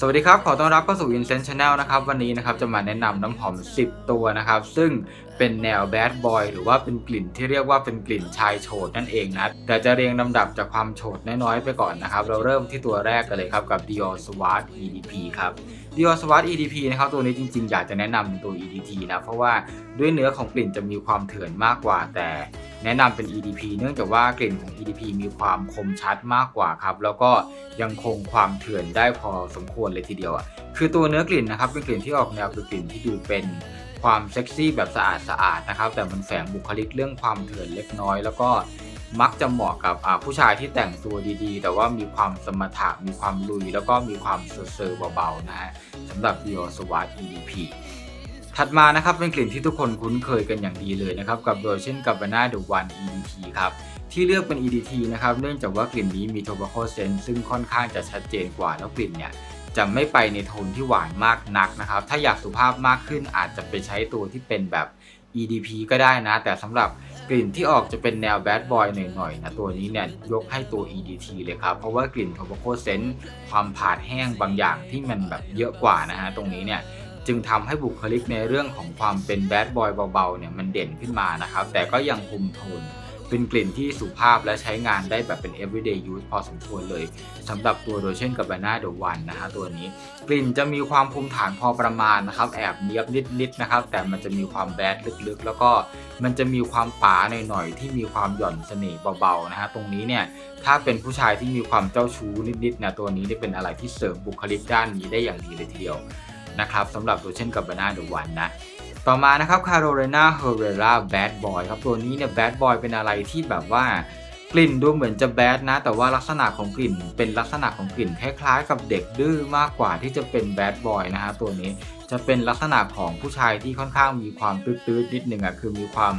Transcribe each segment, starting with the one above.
สวัสดีครับ ขอต้อนรับเข้าสู่ Incent Channel นะครับ วันนี้นะครับจะมาแนะนำน้ำหอม 10 ตัวนะครับ ซึ่งเป็นแนว Bad Boy หรือว่าเป็นกลิ่นที่เรียกว่าเป็นกลิ่นชายโฉดนั่นเองนะ แต่จะเรียงลำดับจากความโฉดน้อยๆไปก่อนนะครับ เราเริ่มที่ตัวแรกกันเลยครับ กับ Dior Swat EDP ครับ Dior Swat EDP นะครับ ตัวนี้จริงๆ อยากจะแนะนำเป็นตัว EDT นะ เพราะว่าด้วยเนื้อของกลิ่นจะมีความเถื่อนมากกว่าแต่ แนะนำเป็น EDP เนื่องจากว่ากลิ่นของ EDP มีความคมชัดมากกว่าครับ แล้วก็ยังคงความเถื่อนได้พอสมควรเลยทีเดียวอะคือตัวเนื้อกลิ่นนะครับเป็นกลิ่นที่ออกแนวคือกลิ่นที่ดูเป็นความเซ็กซี่แบบสะอาดสะอาดนะครับ แต่มันแฝงบุคลิกเรื่องความเถื่อนเล็กน้อย แล้วก็มักจะเหมาะกับผู้ชายที่แต่งตัวดีๆ แต่ว่ามีความสมถะมีความลุย แล้วก็มีความเซอร์เบาๆนะฮะสำหรับ Dior Swat EDP ถัดมานะครับเป็นกลิ่นที่ทุกคนคุ้นเคยกันอย่างดีเลยนะครับกับโดยเช่นกับ a n a The One EDT ครับที่เลือกเป็น EDT นะครับเนื่องจากว่ากลิ่นนี้มี tobacco scent ซึ่งค่อนข้างจะชัดเจนกว่าแล้วกลิ่นเนี่ยจะไม่ไปในโทนที่หวานมากนักนะครับ ถ้าอยากสุภาพมากขึ้นอาจจะไปใช้ตัวที่เป็นแบบ EDP ก็ได้นะ แต่สำหรับกลิ่นที่ออกจะเป็นแนว Bad Boy หน่อยๆนะตัวนี้เนี่ยยกให้ตัว EDT เลยครับ เพราะว่ากลิ่น tobacco scent ความผาดแห้งบางอย่างที่มันแบบเยอะกว่านะฮะตรงนี้เนี่ย จึงทำให้บุคลิกในเรื่องของความเป็นแบดบอยเบาๆเนี่ยมันเด่นขึ้นมานะครับ แต่ก็ยังคุมโทนเป็นกลิ่นที่สุภาพและใช้งานได้แบบเป็น everyday use พอสมควรเลยสำหรับตัวโดยเช่นกับ b a n a The One นะฮะตัวนี้ กลิ่นจะมีความภูมิฐานพอประมาณนะครับ แอบเนียบนิดๆนะครับ แต่มันจะมีความแบดลึกๆ แล้วก็มันจะมีความป๋าหน่อยๆ ที่มีความหย่อนเสน่ห์เบาๆนะฮะตรงนี้เนี่ยถ้าเป็นผู้ชายที่มีความเจ้าชู้นิดๆนะตัวนี้ได้เป็นอะไรที่เสริมบุคลิกด้านนี้ได้อย่างดีเลยทีเดียว นะครับสำหรับตัวเช่นกับบานาเดวันนะต่อมานะครับคาโร l นาเฮเรราแบดบอยครับตัวนี้เนี่ยแบดบอยเป็นอะไรที่แบบว่ากลิ่นดูเหมือนจะแบดนะ แต่ว่าลักษณะของกลิ่นเป็นลักษณะของกลิ่นคล้ายๆ กับเด็กดื้อมากกว่าที่จะเป็นแบดบอยนะฮะตัวนี้จะเป็นลักษณะของผู้ชายที่ค่อนข้างมีความตื้อๆนิดหนึ่งอะคือมีความ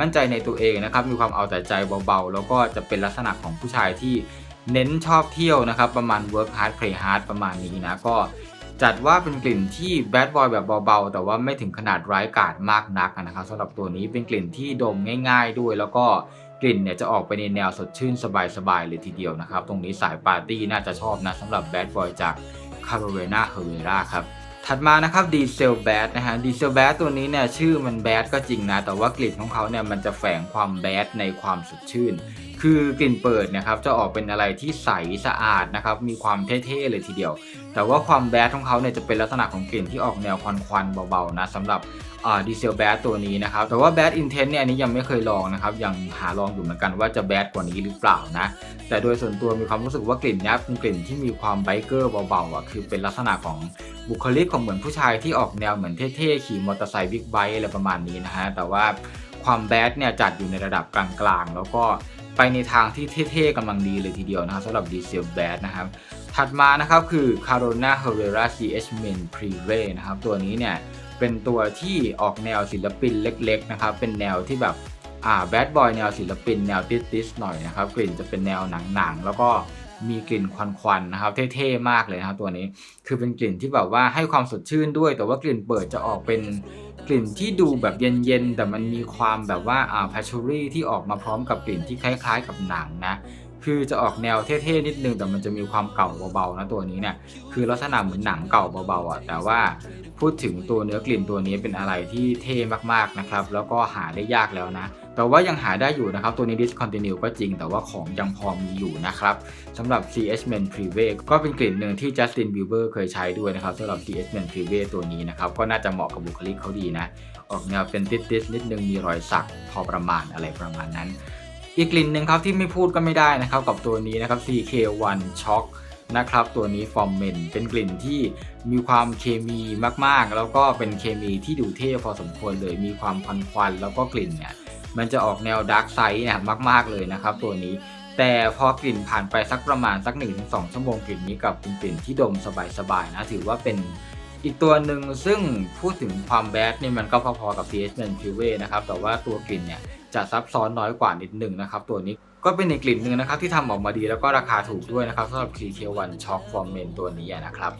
มั่นใจในตัวเองนะครับมีความเอาแต่ใจเบาๆ แล้วก็จะเป็นลักษณะของผู้ชายที่เน้นชอบเที่ยวนะครับ ประมาณ work hard play hard ประมาณนี้นะก็ จัดว่าเป็นกลิ่นที่แบดบอยแบบเบาๆ แต่ว่าไม่ถึงขนาดร้ายกาจมากนักนะครับสำหรับตัวนี้เป็นกลิ่นที่ดมง่าย ๆด้วย แล้วก็กลิ่นเนี่ยจะออกไปในแนวสดชื่นสบายๆเลยทีเดียวนะครับ ตรงนี้สายปาร์ตี้น่าจะชอบนะสำหรับแบดบอยจาก c a r o l i n a Herrera ครับถัดมานะครับดีเซลแบดนะฮะดีเซลแบดตัวนี้เนี่ยชื่อมันแบดก็จริงนะ แต่ว่ากลิ่นของเขาเนี่ยมันจะแฝงความแบดในความสดชื่น คือกลิ่นเปิดนะครับจะออกเป็นอะไรที่ใสสะอาดนะครับมีความเท่ๆเลยทีเดียว แต่ว่าความแบดของเขาเนี่ยจะเป็นลักษณะของกลิ่นที่ออกแนวควันๆเบาๆนะสำหรับดีเซลแบดตัวนี้นะครับ แต่ว่าแบดอินเทนเนี่ยอันนี้ยังไม่เคยลองนะครับ ยังหาลองอยู่เหมือนกันว่าจะแบดกว่านี้หรือเปล่านะ แต่โดยส่วนตัวมีความรู้สึกว่ากลิ่นนี้เป็นกลิ่นที่มีความไบเกอร์เบาๆอะคือเป็นลักษณะของบุคลิกของเหมือนผู้ชายที่ออกแนวเหมือนเท่ๆขี่มอเตอร์ไซค์บิ๊กไบค์อะไรประมาณนี้นะฮะแต่ว่าความแบดเนี่ยจัดอยู่ในระดับกลางๆ แล้วก็ ไปในทางที่เท่ๆกำลังดีเลยทีเดียวนะครับสำหรับดีเซลแบดนะครับ ถัดมานะครับคือ Carona Herrera CH Men Privé นะครับ ตัวนี้เนี่ยเป็นตัวที่ออกแนวศิลปินเล็กๆนะครับ เป็นแนวที่แบบอ่าแบดบอยแนวศิลปินแนวติสๆหน่อยนะครับ กลิ่นจะเป็นแนวหนังๆ แล้วก็มีกลิ่นควันๆนะครับเท่ๆมากเลยนะครับตัวนี้คือเป็นกลิ่นที่แบบว่าให้ความสดชื่นด้วย แต่ว่ากลิ่นเปิดจะออกเป็น กลิ่นที่ดูแบบเย็นๆ แต่มันมีความแบบว่าอ่าพาชูรี่ที่ออกมาพร้อมกับกลิ่นที่คล้าย ๆ กับหนังนะ คือจะออกแนวเท่ๆนิดนึงแต่มันจะมีความเก่าเบาๆนะตัวนี้เนี่ยคือลักษณะเหมือนหนังเก่าเบาๆอะแต่ว่าพูดถึงตัวเนื้อกลิ่นตัวนี้เป็นอะไรที่เท่มากๆนะครับ แล้วก็หาได้ยากแล้วนะ แต่ว่ายังหาได้อยู่นะครับ ตัวนี้ discontinue ก็จริง แต่ว่าของยังพอมีอยู่นะครับสำหรับ CH Men Privé ก็เป็นกลิ่นหนึ่งที่ Justin Bieber เคยใช้ด้วยนะครับสำหรับ CH Men Privé ตัวนี้นะครับ ก็น่าจะเหมาะกับบุคลิกเขาดีนะ ออกแนวเป็นติดๆนิดนึงมีรอยสักพอประมาณอะไรประมาณนั้น อีกกลิ่นหนึ่งครับที่ไม่พูดก็ไม่ได้นะครับกับตัวนี้นะครับ CK1 Shock นะครับตัวนี้ฟอร์เมนเป็นกลิ่นที่มีความเคมีมากๆ แล้วก็เป็นเคมีที่ดูเท่พอสมควรเลยมีความควันควันแล้วก็กลิ่นเนี่ย มันจะออกแนวดาร์กไซด์เนี่ยมาก ๆ เลยนะครับ ตัวนี้ แต่พอกลิ่นผ่านไปสักประมาณสัก 1-2 ชั่วโมงกลิ่นนี้กับเป็นกลิ่นที่ดมสบาย ๆ นะ ถือว่าเป็นอีกตัวหนึ่งซึ่งพูดถึงความแบดนี่มันก็พอๆกับ CH Men Privé นะครับแต่ว่าตัวกลิ่นเนี่ยจะซับซ้อนน้อยกว่านิดหนึ่งนะครับ ตัวนี้ก็เป็นอีกกลิ่นหนึ่งนะครับที่ทำออกมาดีแล้วก็ราคาถูกด้วยนะครับสำหรับ CK1 Shock for Men ตัวนี้นะครับ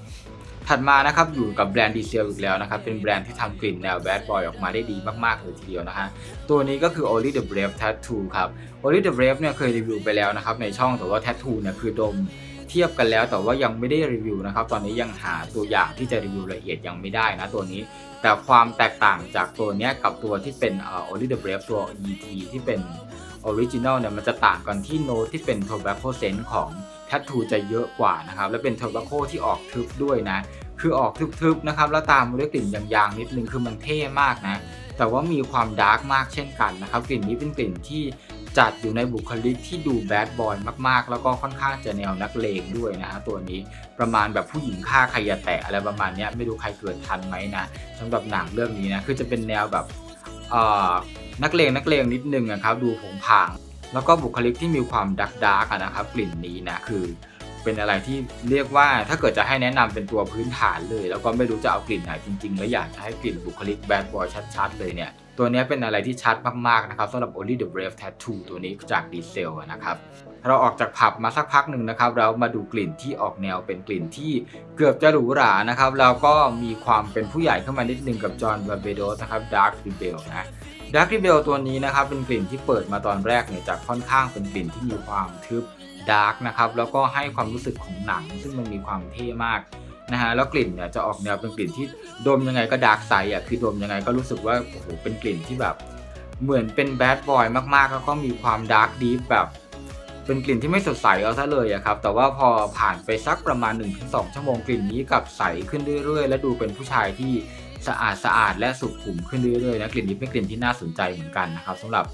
ถัดมานะครับอยู่กับแบรนด์ดีเซลอีกแล้วนะครับเป็นแบรนด์ที่ทำกลิ่นแนวแบดบอยออกมาได้ดีมากๆเลยทีเดียวนะฮะตัวนี้ก็คือ Only the Brave Tattoo ครับ Only the Brave เนี่ยเคยรีวิวไปแล้วนะครับในช่องแต่ว่า Tattoo เนี่ยคือดมเทียบกันแล้วแต่ว่ายังไม่ได้รีวิวนะครับตอนนี้ยังหาตัวอย่างที่จะรีวิวละเอียดยังไม่ได้นะตัวนี้ แต่ความแตกต่างจากตัวนี้กับตัวที่เป็น Only the Brave ตัว ET ที่เป็น Original เนี่ยมันจะต่างกันที่โน้ตที่เป็น Tobacco Scent ของ Tattoo จะเยอะกว่านะครับ และเป็น Tobacco ที่ออกทึบด้วยนะ คือออกทึบๆนะครับ แล้วตามด้วยกลิ่นยางๆนิดนึงคือมันเท่มากนะ แต่ว่ามีความดาร์กมากเช่นกันนะครับ กลิ่นนี้เป็นกลิ่นที่จัดอยู่ในบุคลิกที่ดูแบดบอยมากๆ แล้วก็ค่อนข้างจะแนวนักเลงด้วยนะฮะตัวนี้ประมาณแบบผู้หญิงฆ่าใครอย่าแตะอะไรประมาณนี้ไม่รู้ใครเกิดทันไหมนะสำหรับหนังเรื่องนี้นะคือจะเป็นแนวแบบ นักเลงนักเลงนิดนึงนะครับดูผงผาง แล้วก็บุคลิกที่มีความดักดาร์กนะครับ กลิ่นนี้นะคือเป็นอะไรที่เรียกว่าถ้าเกิดจะให้แนะนำเป็นตัวพื้นฐานเลย แล้วก็ไม่รู้จะเอากลิ่นไหนจริงๆ แล้วอยากจะให้กลิ่นบุคลิกแบดบอยชัดๆ เลยเนี่ย ตัวนี้เป็นอะไรที่ชัดมากๆนะครับสำหรับ Only the Brave Tattoo ตัวนี้จากดีเซลนะครับ เราออกจากผับมาสักพักหนึ่งนะครับ เรามาดูกลิ่นที่ออกแนวเป็นกลิ่นที่เกือบจะหรูหรานะครับแล้วก็มีความเป็นผู้ใหญ่เข้ามานิดนึงกับจอห์นบาเบโดสนะครับ Dark Rebel นะ Dark Rebel ตัวนี้นะครับเป็นกลิ่นที่เปิดมาตอนแรกเนี่ยจากค่อนข้างเป็นกลิ่นที่มีความทึบดาร์กนะครับแล้วก็ให้ความรู้สึกของหนัง ซึ่งมันมีความเท่มากนะฮะแล้วกลิ่นเนี่ยจะออกแนวเป็นกลิ่นที่ดมยังไงก็ดาร์กไซด์อะคือดมยังไงก็รู้สึกว่าโอ้โหเป็นกลิ่นที่แบบ เหมือนเป็นแบดบอยมากๆ แล้วก็มีความดาร์กดีฟแบบ เป็นกลิ่นที่ไม่สดใสเอาซะเลยอะครับ แต่ว่าพอผ่านไปสักประมาณ 1-2 ชั่วโมงกลิ่นนี้กลับใสขึ้นเรื่อยๆ และดูเป็นผู้ชายที่สะอาดสะอาดและสุขุมขึ้นเรื่อยๆนะกลิ่นนี้เป็นกลิ่นที่น่าสนใจเหมือนกันนะครับสำหรับ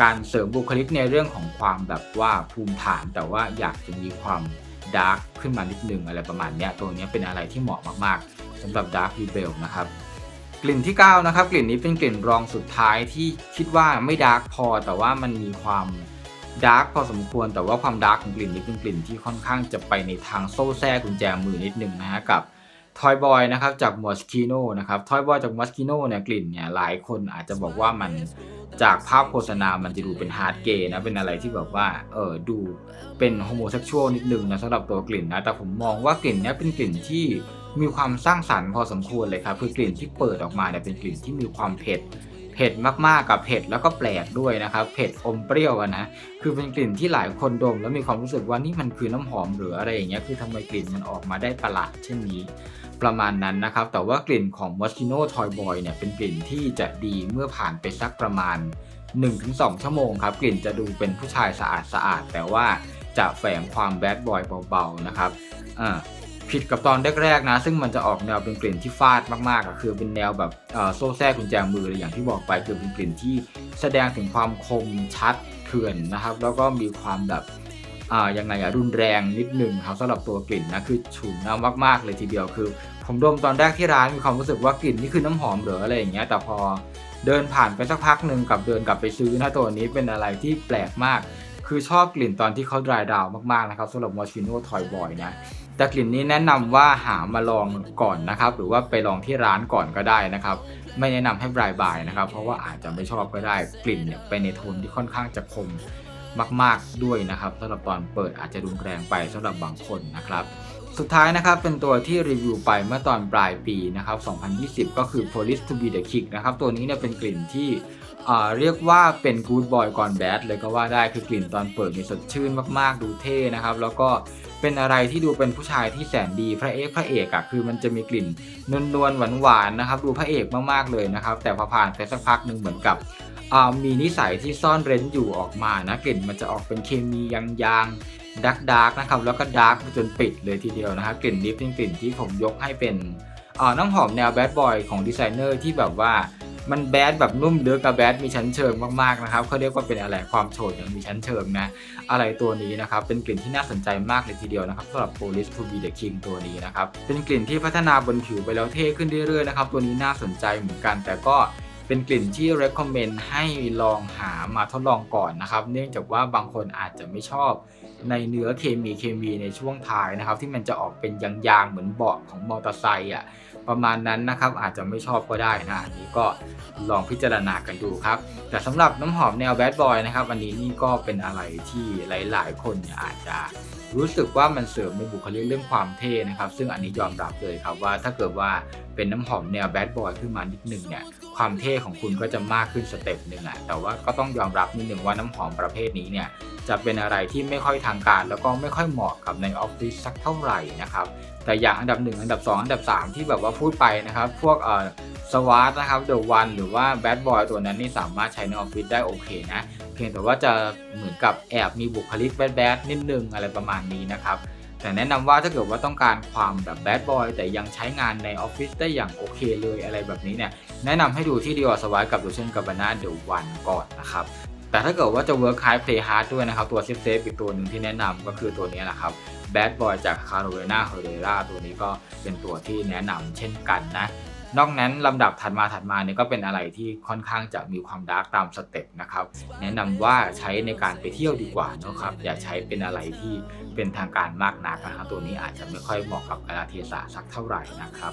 การเสริมบุคลิกในเรื่องของความแบบว่าภูมิฐาน แต่ว่าอยากจะมีความดาร์กขึ้นมานิดนึงอะไรประมาณนี้ตัวนี้เป็นอะไรที่เหมาะมากๆสำหรับดาร์ก r ีเบลนะครับกลิ่นที่ 9 นะครับ กลิ่นนี้เป็นกลิ่นรองสุดท้ายที่คิดว่าไม่ดาร์กพอ แต่ว่ามันมีความ ดาร์กพอสมควรแต่ว่าความดาร์กของกลิ่นนี้เป็นกลิ่นที่ค่อนข้างจะไปในทางโซ่แท้กุญแจมือนิดนึงนะฮะกับทอยบอยนะครับจากมอสคิโนนะครับทอยบอยจากมอสคิโนเนี่ยกลิ่นเนี่ยหลายคนอาจจะบอกว่ามันจากภาพโฆษณา มันจะดูเป็นฮาร์ดเกย์นะเป็นอะไรที่แบบว่าเออดูเป็นโฮโมเซ็กชวลนิดนึงนะสำหรับตัวกลิ่นนะแต่ผมมองว่ากลิ่นเนี้ยเป็นกลิ่นที่มีความสร้างสรรค์พอสมควรเลยครับคือกลิ่นที่เปิดออกมาเนี่ยเป็นกลิ่นที่มีความเผ็ด ผ็ดมากๆกับเผ็ดแล้วก็แปลกด้วยนะครับ เผ็ดอมเปรี้ยวนะ คือเป็นกลิ่นที่หลายคนดม แล้วมีความรู้สึกว่านี่มันคือน้ำหอมหรืออะไรอย่างเงี้ย คือทำไมกลิ่นมันออกมาได้ประหลาดเช่นนี้ประมาณนั้นนะครับ แต่ว่ากลิ่นของ Moschino Toy Boy เนี่ยเป็นกลิ่นที่จะดีเมื่อผ่านไปสักประมาณ 1-2 ชั่วโมงครับ กลิ่นจะดูเป็นผู้ชายสะอาดสะอาดแต่ว่าจะแฝงความแบดบอยเบาๆนะครับอ่า ผิดกับตอนแรกๆนะ ซึ่งมันจะออกแนวเป็นกลิ่นที่ฟาดมากๆอะคือเป็นแนวแบบโซ่แทรกกุญแจมือเลยอย่างที่บอกไปคือเป็นกลิ่นที่แสดงถึงความคมชัดเถื่อนนะครับ แล้วก็มีความแบบอ่ายังไงอะรุนแรงนิดหนึ่งครับสำหรับตัวกลิ่นนะคือฉุนเอามากๆเลยทีเดียวคือ ผมดมตอนแรกที่ร้านมีความรู้สึกว่ากลิ่นนี่คือน้ำหอมหรืออะไรอย่างเงี้ยแต่พอเดินผ่านไปสักพักหนึ่งกับเดินกลับไปซื้อนะตัวนี้เป็นอะไรที่แปลกมาก คือชอบกลิ่นตอนที่เขา dry down มากๆนะครับสำหรับ Moschino Toy Boy นะ แต่กลิ่นนี้แนะนำว่าหามาลองก่อนนะครับ หรือว่าไปลองที่ร้านก่อนก็ได้นะครับ ไม่แนะนำให้บรายบายนะครับ เพราะว่าอาจจะไม่ชอบก็ได้กลิ่นเนี่ยไปในโทนที่ค่อนข้างจะคมมาก ๆด้วยนะครับสำหรับตอนเปิดอาจจะรุนแรงไปสำหรับบางคนนะครับ สุดท้ายนะครับเป็นตัวที่รีวิวไปเมื่อตอนปลายปีนะครับ 2020 ก็คือ Police to be the Kick นะครับ ตัวนี้เนี่ยเป็นกลิ่นที่เรียกว่าเป็น Good Boy Gone Bad เลยก็ว่าได้คือกลิ่นตอนเปิดมีสดชื่นมากๆ ดูเท่นะครับ แล้วก็เป็นอะไรที่ดูเป็นผู้ชายที่แสนดีพระเอกพระเอกอะคือมันจะมีกลิ่นนวลๆหวานๆนะครับ ดูพระเอกมากๆเลยนะครับ แต่พอผ่านไปสักพักหนึ่งเหมือนกับมีนิสัยที่ซ่อนเร้นอยู่ออกมานะกลิ่นมันจะออกเป็นเคมียางๆ ดักดาร์กนะครับแล้วก็ดาร์กจนปิดเลยทีเดียวนะครับกลิ่นนี้เป็นกลิ่นที่ผมยกให้เป็นน้ำหอมแนวแบดบอยของดีไซเนอร์ที่แบบว่ามันแบดแบบนุ่มเดือกับแบดมีชั้นเชิงมากๆนะครับเขาเรียกว่าเป็นอะไรความโฉดอย่างมีชั้นเชิงนะอะไรตัวนี้นะครับเป็นกลิ่นที่น่าสนใจมากเลยทีเดียวนะครับสำหรับ Police to be the King ตัวนี้นะครับเป็นกลิ่นที่พัฒนาบนผิวไปแล้วเท่ขึ้นเรื่อยๆนะครับตัวนี้น่าสนใจเหมือนกันแต่ก็ เป็นกลิ่นที่ recommend ให้ลองหามาทดลองก่อนนะครับ เนื่องจากว่าบางคนอาจจะไม่ชอบในเนื้อเคมีเคมีในช่วงท้ายนะครับ ที่มันจะออกเป็นยางๆ เหมือนเบาะของมอเตอร์ไซค์อะประมาณนั้นนะครับอาจจะไม่ชอบก็ได้นะอันนี้ก็ลองพิจารณากันดูครับ แต่สำหรับน้ำหอมแนวแบดบอยนะครับอันนี้นี่ก็เป็นอะไรที่หลาย ๆ คนอาจจะ รู้สึกว่ามันเสริมในบุคลิกเรื่องความเท่นะครับ ซึ่งอันนี้ยอมรับเลยครับว่าถ้าเกิดว่าเป็นน้ำหอมแนวแบดบอยขึ้นมานิดนึงเนี่ยความเท่ของคุณก็จะมากขึ้นสเต็ปหนึ่งอะแต่ว่าก็ต้องยอมรับนิดนึงว่าน้ำหอมประเภทนี้เนี่ยจะเป็นอะไรที่ไม่ค่อยทางการ แล้วก็ไม่ค่อยเหมาะกับในออฟฟิศสักเท่าไหร่นะครับแต่อย่างอันดับ 1 อันดับ 2 อันดับ 3 ที่แบบว่าพูดไปนะครับ พวกเอ่อ สวาร์นะครับเดอะวันหรือว่าแบดบอยตัวนั้นนี่สามารถใช้ในออฟฟิศได้โอเคนะ เพียงแต่ว่าจะเหมือนกับแอบมีบุคลิกแบดๆนิดนึงอะไรประมาณนี้นะครับแต่แนะนำว่าถ้าเกิดว่าต้องการความแบบแบดบอยแต่ยังใช้งานในออฟฟิศได้อย่างโอเคเลยอะไรแบบนี้เนี่ยแนะนำให้ดูที่ดีออสวายกับดูเช่นกับบานาเดอะวันก่อนนะครับแต่ถ้าเกิดว่าจะ work hard play hard ด้วยนะครับ ตัวเซฟเซฟอีกตัวหนึ่งที่แนะนำก็คือตัวนี้แหละครับ Bad Boy จาก Carolina Herrera ตัวนี้ก็เป็นตัวที่แนะนำเช่นกันนะ นอกนั้นลำดับถัดมาถัดมาเนี่ยก็เป็นอะไรที่ค่อนข้างจะมีความดาร์กตามสเต็ปนะครับแนะนำว่าใช้ในการไปเที่ยวดีกว่านะครับอย่าใช้เป็นอะไรที่เป็นทางการมากนักนะครับตัวนี้อาจจะไม่ค่อยเหมาะกับกาลเทศะสักเท่าไหร่นะครับ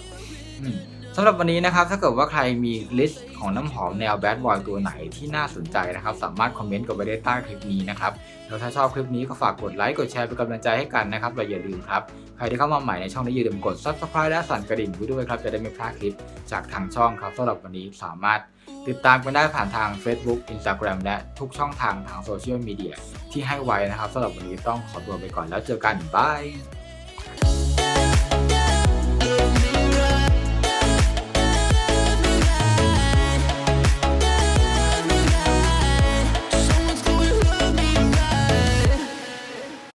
สำหรับวันนี้นะครับถ้าเกิดว่าใครมีลิสต์ของน้ำหอมแนวแบดบอยตัวไหนที่น่าสนใจนะครับ สามารถคอมเมนต์กันไว้ได้ใต้คลิปนี้นะครับ แล้วถ้าชอบคลิปนี้ก็ฝากกดไลค์กดแชร์เป็นกำลังใจให้กันนะครับและอย่าลืมครับ ใครที่เข้ามาใหม่ในช่องนี้อย่าลืมกด subscribe และสั่นกระดิ่งไว้ด้วยครับจะได้ไม่พลาดคลิปจากทางช่องครับสำหรับวันนี้สามารถติดตามกันได้ผ่านทาง Facebook Instagram และทุกช่องทางทางโซเชียลมีเดียที่ให้ไว้นะครับสำหรับวันนี้ต้องขอตัวไปก่อนแล้วเจอกันบาย